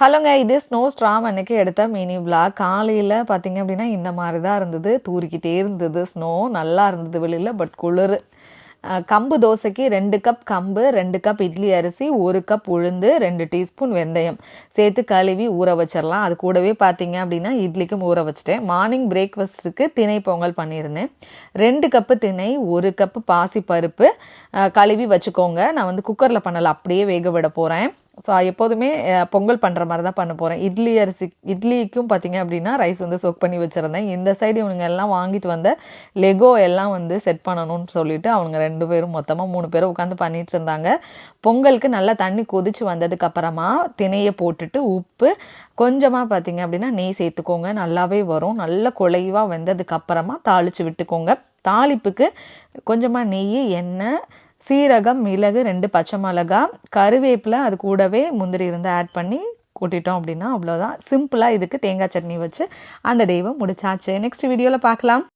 ஹலோங்க இது ஸ்னோ ஸ்ட்ராம் அன்னைக்கு எடுத்த மினி விளாக் காலையில் பார்த்தீங்க அப்படின்னா இந்த மாதிரி தான் இருந்தது. தூரிக்கிட்டே இருந்தது ஸ்னோ நல்லா இருந்தது வெளியில் பட் குளிர். கம்பு தோசைக்கு ரெண்டு கப் கம்பு ரெண்டு கப் இட்லி அரிசி ஒரு கப் உளுந்து ரெண்டு டீஸ்பூன் வெந்தயம். சேர்த்து கழுவி ஊற வச்சிடலாம் அது கூடவே பார்த்தீங்க அப்படின்னா இட்லிக்கும் ஊற வச்சிட்டேன். மார்னிங் பிரேக்ஃபாஸ்ட்டுக்கு திணை பொங்கல் பண்ணியிருந்தேன். ரெண்டு கப்பு திணை ஒரு கப்பு பாசி பருப்பு கழுவி வச்சுக்கோங்க. நான் வந்து குக்கரில் பண்ணலை. அப்படியே வேக விட போகிறேன் ஸோ எப்போதுமே பொங்கல் பண்ணுற மாதிரி தான் பண்ண போகிறேன் இட்லி அரிசி இட்லிக்கும் பார்த்தீங்க அப்படின்னா ரைஸ் வந்து சோக் பண்ணி வச்சுருந்தேன். இந்த சைடு இவனுங்க எல்லாம் வாங்கிட்டு வந்த லெகோ எல்லாம் வந்து செட் பண்ணணும்னு சொல்லிட்டு அவங்க ரெண்டு பேரும் மொத்தமாக மூணு பேரும் உட்காந்து பண்ணிட்டு இருந்தாங்க. பொங்கலுக்கு நல்லா தண்ணி கொதிச்சு வந்ததுக்கப்புறமா திணையை போட்டுட்டு உப்பு கொஞ்சமாக பார்த்தீங்க அப்படின்னா நெய் சேர்த்துக்கோங்க. நல்லாவே வரும். நல்ல குலைவாக வெந்ததுக்கப்புறமா தாளித்து விட்டுக்கோங்க. தாளிப்புக்கு கொஞ்சமாக நெய் எண்ணெய் சீரகம் மிளகு ரெண்டு பச்சை மிளகா கருவேப்பிலை அது கூடவே முந்திரி இருந்து ஆட் பண்ணி கூட்டிட்டோம் அப்படின்னா அவ்வளோதான் சிம்பிளாக இதுக்கு தேங்காய் சட்னி வச்சு அந்த டேவை முடிச்சாச்சு. நெக்ஸ்ட் வீடியோவில் பார்க்கலாம்.